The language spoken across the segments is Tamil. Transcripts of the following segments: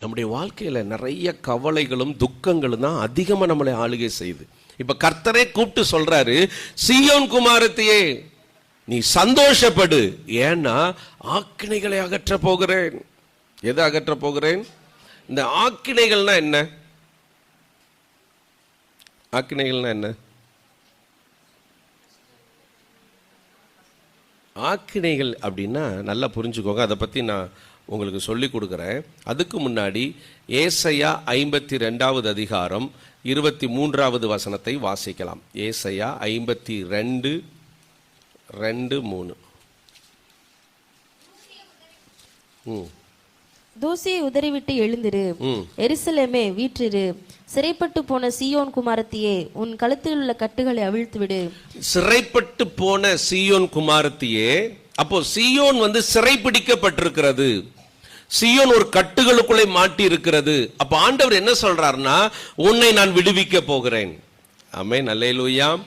நம்முடைய வாழ்க்கையில நிறைய கவலைகளும் துக்கங்களும் தான் அதிகமாக நம்மளை ஆளுகை செய்யுது. இப்போ கர்த்தரே கூப்பிட்டு சொல்றாரு சியோன் குமாரத்தையே நீ சந்தோஷப்படு. ஏன்னா ஆக்கினைகளை அகற்ற போகிறேன். எதை அகற்ற போகிறேன்? இந்த ஆக்கினைகள்னா என்ன? ஆக்கினைகள்னா என்ன? ஆக்கினைகள் அப்படின்னா நல்லா புரிஞ்சுக்கோங்க. அதை பற்றி நான் உங்களுக்கு சொல்லி கொடுக்குறேன். அதுக்கு முன்னாடி ஏசையா ஐம்பத்தி ரெண்டாவது அதிகாரம் இருபத்தி மூன்றாவது வசனத்தை வாசிக்கலாம். ஏசையா ஐம்பத்தி ரெண்டு ரெண்டு மூணு. ம். தூசியை உதறிவிட்டு எழுந்திரு. எருசலேமே வீற்றிரு. சிறைப்பட்டு போன சீயோன் குமாரத்தியே உன் கழுத்தில் உள்ள கட்டுகளை அவிழ்த்து விடு சிறைப்பட்டு போன சீயோன் குமாரத்தியே அப்போ சீயோன் வந்து சிறைப்பிடிக்கப்பட்டிருக்கிறது. சியோன் ஒரு கட்டுகளுக்குள்ளே மாட்டி இருக்கிறது. அப்ப ஆண்டவர் என்ன சொல்றாருன்னா உன்னை நான் விடுவிக்க போகிறேன். ஆமே நல்லேலூயா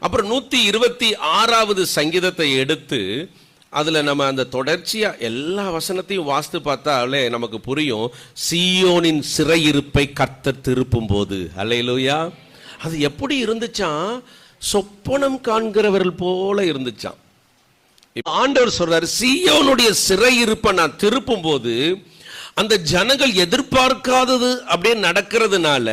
அப்புறம் நூத்தி இருபத்தி ஆறாவது சங்கீதத்தை எடுத்து அதுல நம்ம அந்த தொடர்ச்சியா எல்லா வசனத்தையும் வாஸ்து பார்த்தாலே நமக்கு புரியும் சியோனின் சிறையிருப்பை கத்த திருப்பும் போது அலையிலோயா அது எப்படி இருந்துச்சாம்? சொப்பனம் காண்கிறவர்கள் போல இருந்துச்சான் ஆண்டவர் சொல்றாரு சீயோனுடைய சிறையிருப்பை நான் திருப்பும் போது அந்த ஜனங்கள் எதிர்பார்க்காதது அப்படியே நடக்கிறதுனால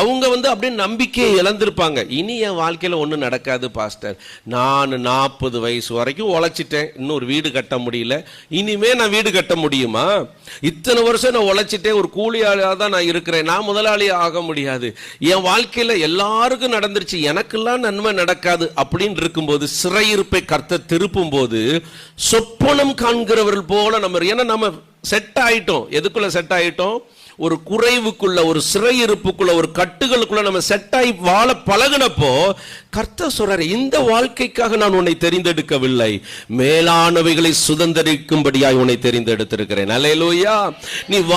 அவங்க வந்து அப்படியே நம்பிக்கையை இழந்திருப்பாங்க. இனி என் வாழ்க்கையில் ஒன்றும் நடக்காது பாஸ்டர். நான் நாற்பது வயசு வரைக்கும் உழைச்சிட்டேன். இன்னொரு வீடு கட்ட முடியல. இனிமே நான் வீடு கட்ட முடியுமா? இத்தனை வருஷம் நான் உழைச்சிட்டேன். ஒரு கூலியாளியாக தான் நான் இருக்கிறேன். நான் முதலாளி ஆக முடியாது. என் வாழ்க்கையில் எல்லாருக்கும் நடந்துருச்சு. எனக்கெல்லாம் நன்மை நடக்காது அப்படின்னு இருக்கும்போது சிறையிருப்பை கர்த்த திருப்பும் போது சொப்பனம் காண்கிறவர்கள் போல நம்ம ஏன்னா நம்ம செட் ஆயிட்டோம் எதுக்குள்ள செட் ஆயிட்டோம் ஒரு குறைவுக்குள்ள ஒரு சிறையிருப்புக்குள்ள ஒரு கட்டுகளுக்குள்ள நம்ம செட் ஆகி வாழ பழகுனப்போ கர்த்த சொல்றாரு இந்த வாழ்க்கைக்காக நான் உன்னை தெரிந்தெடுக்கவில்லை. மேலானவைகளை சுதந்திரிக்கும்படியாய் உன்னை தெரிந்தெடுத்திருக்கிறேன். அல்லேலூயா நீ